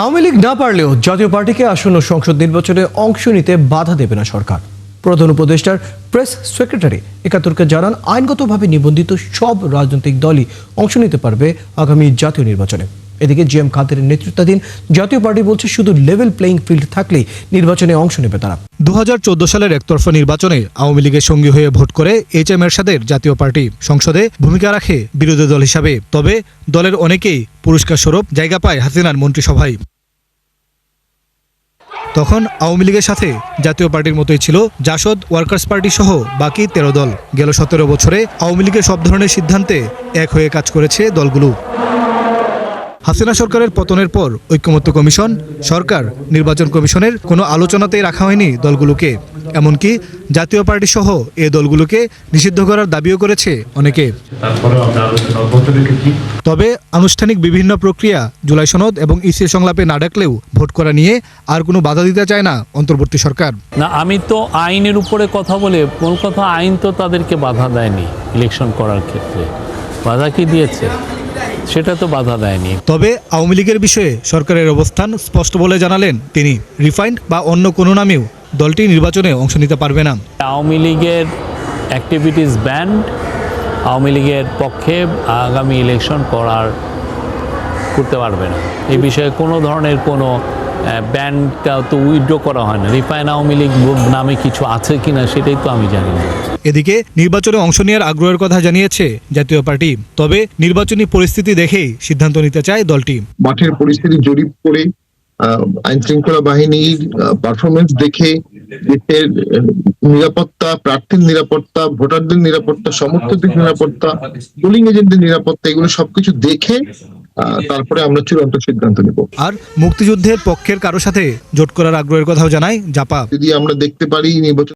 আওয়ামী লীগ না পারলেও জাতীয় পার্টিকে আসন্ন সংসদ নির্বাচনে অংশ নিতে বাধা দেবে না সরকার। প্রধান উপদেষ্টার প্রেস সেক্রেটারি একাত্তরকে জানান, আইনগতভাবে নিবন্ধিত সব রাজনৈতিক দলই অংশ নিতে পারবে আগামী জাতীয় নির্বাচনে। এদিকে জি এম খাতের নেতৃত্বাধীন জাতীয় পার্টি বলছে, শুধু লেভেল প্লেইং ফিল্ড থাকলেই নির্বাচনে অংশ নেবে তারা। দু হাজার চোদ্দ সালের একতরফা নির্বাচনে আওয়ামী লীগের সঙ্গী হয়ে ভোট করে এইচ এম এরশাদের জাতীয় পার্টি সংসদে ভূমিকা রাখে বিরোধী দল হিসাবে। তবে দলের অনেকেই পুরস্কার স্বরূপ জায়গা পায় হাসিনার মন্ত্রিসভায়। তখন আওয়ামী লীগের সাথে জাতীয় পার্টির মতোই ছিল জাসদ, ওয়ার্কার্স পার্টি সহ বাকি তেরো দল। গেল সতেরো বছরে আওয়ামী লীগের সব ধরনের সিদ্ধান্তে এক হয়ে কাজ করেছে দলগুলো। হাসিনা সরকারের পতনের পর ঐক্যমত্য কমিশন, সরকার, নির্বাচন কমিশনের কোনো আলোচনাতেই রাখা হয়নি দলগুলোকে। এমনকি জাতীয় পার্টি সহ এ দলগুলোকে নিষিদ্ধ করার দাবিও করেছে অনেকে। তবে আনুষ্ঠানিক বিভিন্ন প্রক্রিয়া জুলাই সনদ এবং ইসি সংলাপে না ডাকলেও ভোট করা নিয়ে আর কোনো বাধা দিতে চায় না অন্তর্বর্তী সরকার। না আমি তো আইনের উপরে কথা বলে মূল কথা আইন তো তাদেরকে বাধা দেয়নি ইলেকশন করার ক্ষেত্রে। বাধা কি দিয়েছে? সেটা তো বাধা দেয়নি। তবে আওয়ামী লীগের বিষয়ে সরকারের অবস্থান স্পষ্ট বলে জানালেন তিনি। রিফাইন্ড বা অন্য কোনো নামেও দলটি নির্বাচনে অংশ নিতে পারবে না। আওয়ামী লীগের অ্যাক্টিভিটিস ব্যান্ড আওয়ামী লীগের পক্ষে আগামী ইলেকশন করার করতে পারবে না। এই বিষয়ে কোনো ধরনের কোনো ব্যান্ডটা তো উইথড্র করা হয় না। রিফাইন আওয়ামী লীগ নামে কিছু আছে কিনা সেটাই তো আমি জানি না। এদিকে নির্বাচনে অংশ নেওয়ার আগ্রহের কথা জানিয়েছে জাতীয় পার্টি। তবে নির্বাচনী পরিস্থিতি দেখেই সিদ্ধান্ত নিতে চায় দলটি। মাঠের পরিস্থিতি জরিপ করে আইন শৃঙ্খলা বাহিনীর পারফরমেন্স দেখে দেশের নিরাপত্তা প্রার্থীর নিরাপত্তা ভোটারদের নিরাপত্তা সমর্থকদের নিরাপত্তা পোলিং এজেন্টদের নিরাপত্তা এগুলো সবকিছু দেখে তারপরে আমরা চূড়ান্ত সিদ্ধান্ত নেব। আর মুক্তিযুদ্ধের পক্ষের কারও সাথে জোট করার আগ্রহের কথাও জানায় জাপা। যদি আমরা দেখতে পারি নির্বাচন